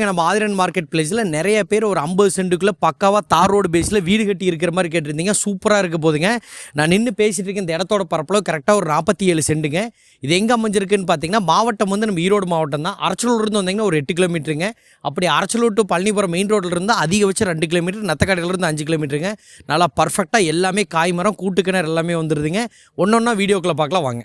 நம்ம ஆதிரன் மார்க்கெட் பிளேஸில் நிறைய பேர் ஒரு ஐம்பது சென்ட்டுக்குள்ளே பக்காவாக தார் ரோடு பேஸில் வீடு கட்டி இருக்கிற மாதிரி கேட்டிருந்தீங்க. சூப்பராக இருக்க போதுங்க. நான் நின்று பேசிகிட்டு இருக்கேன். இந்த இடத்தோட பரப்பளவு கரெக்டாக ஒரு நாற்பத்தி ஏழு சென்ட்டுங்க இது எங்கே அமைஞ்சிருக்குன்னு பார்த்தீங்கன்னா மாவட்டம் வந்து நம்ம ஈரோடு மாவட்டம் தான். அரச்சலூர் இருந்து வந்தீங்கன்னா ஒரு எட்டு கிலோமீட்டருங்க அப்படி அரச்சலூர் டு பழனிபுரம் மெயின் ரோட்டில் இருந்து அதிகபட்சம் ரெண்டு கிலோமீட்டர் நத்தக்கடையிலேருந்து அஞ்சு கிலோமீட்டருங்க நல்லா பர்ஃபெக்டாக எல்லாமே காய்மரம் கூட்டுக்கிணறு எல்லாமே வந்துடுதுங்க ஒன்று ஒன்றா வீடியோக்குள்ளே பார்க்கலாம் வாங்க.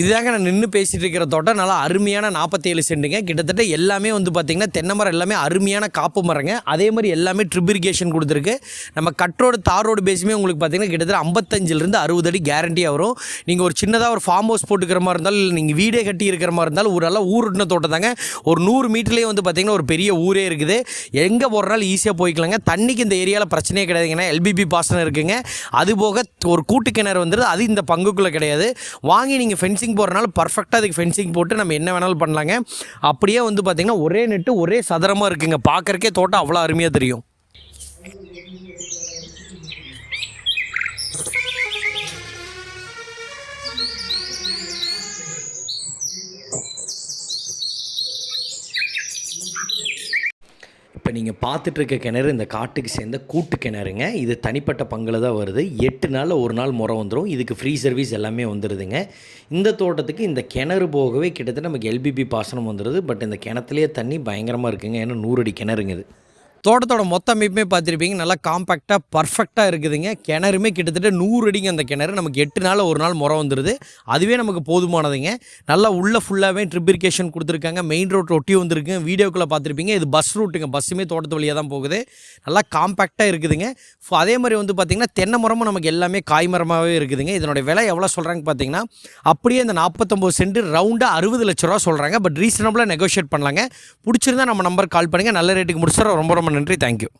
இதுதாங்க நான் நின்று பேசிகிட்டு இருக்கிற தோட்டம். நல்லா அருமையான நாற்பத்தேழு சென்ட்டுங்க கிட்டத்தட்ட எல்லாமே வந்து பார்த்திங்கன்னா தென்னை மரம் எல்லாமே அருமையான காப்பு மரங்க. அதே மாதிரி எல்லாமே ட்ரிபிரிகேஷன் கொடுத்துருக்கு. நம்ம கட்ரோடு தார் ரோடு பேஸுமே உங்களுக்கு பார்த்திங்கன்னா கிட்டத்தட்ட ஐம்பத்தஞ்சிலிருந்து அறுபது அடி கேரண்டியாக வரும். நீங்கள் ஒரு சின்னதாக ஒரு ஃபார்ம் ஹவுஸ் போட்டுக்கிற மாதிரி இருந்தாலும் இல்லை நீங்கள் வீடே கட்டி இருக்கிற மாதிரி இருந்தாலும் ஒரு நல்லா ஊருட்டின தோட்டம் தாங்க. ஒரு நூறு மீட்டர்லேயே வந்து பார்த்திங்கன்னா ஒரு பெரிய ஊரே இருக்குது. எங்கே போகிறனாலும் ஈஸியாக போய்க்கலாங்க. தண்ணிக்கு இந்த ஏரியாவில் பிரச்சனையே கிடையாதுங்கன்னா எல்பிபி பாசனம் இருக்குங்க. அது போக ஒரு கூட்டு கிணறு வந்துடுது அது இந்த பங்குக்குள்ளே கிடையாது. வாங்கி நீங்கள் ஃபென்சிங் போடுறனால பர்ஃபெக்டாக அதுக்கு ஃபென்சிங் போட்டு நம்ம என்ன வேணாலும் பண்ணலாங்க. அப்படியே வந்து பார்த்திங்கன்னா ஒரே நெட்டு ஒரே சதுரமாக இருக்குங்க. பார்க்கறக்கே தோட்டம் அவ்வளோ அருமையாக தெரியும். இப்போ நீங்கள் பார்த்துட்டு இருக்க கிணறு இந்த காட்டுக்கு சேர்ந்த கூட்டு கிணறுங்க. இது தனிப்பட்ட பங்கில் தான் வருது. எட்டு நாளில் ஒரு நாள் முறை வந்துடும் இதுக்கு ஃப்ரீ சர்வீஸ் எல்லாமே வந்துடுதுங்க இந்த தோட்டத்துக்கு இந்த கிணறு போகவே கிட்டத்தட்ட நமக்கு எல்பிபி பாசனம் வந்துடுது பட் இந்த கிணத்துலேயே தண்ணி பயங்கரமாக இருக்குங்க. ஏன்னா நூறு அடி கிணறுங்க இது. தோட்டத்தோட மொத்த அமைப்புமே பார்த்துருப்பீங்க. நல்லா காம்பேக்டாக பர்ஃபெக்டாக இருக்குதுங்க. கிணறுமே கிட்டத்தட்ட நூறு அடிங்க அந்த கிணறு. நமக்கு எட்டு நாள் ஒரு நாள் முறை வந்துடுது அதுவே நமக்கு போதுமானதுங்க. நல்லா உள்ளே ஃபுல்லாகவே ட்ரிப் இரிகேஷன் கொடுத்துருக்காங்க. மெயின் ரோட் ஒட்டி வந்துருக்கு. வீடியோக்குள்ளே பார்த்துருப்பீங்க. இது பஸ் ரூட்டுங்க பஸ்ஸுமே தோட்டத்து வழியாக தான் போகுது. நல்லா காம்பேக்டாக இருக்குதுங்க. அதே மாதிரி வந்து பார்த்திங்கன்னா தென்னை மரமும் நமக்கு எல்லாமே காய் மரமாகவே இருக்குதுங்க. இதனுடைய விலை எவ்வளோ சொல்கிறாங்க பார்த்தீங்கன்னா அப்படியே இந்த நாற்பத்தொம்போது சென்ட் ரவுண்டாக அறுபது லட்ச ரூபா சொல்கிறாங்க பட் ரீசனபிளாக நெகோஷியேட் பண்ணலாங்க. பிடிச்சிருந்தா நம்ம நம்பர் கால் பண்ணுங்கள் நல்ல ரேட்டுக்கு முடிச்சிடறோம் ரொம்ப ரொம்ப நன்றி. தேங்க்யூ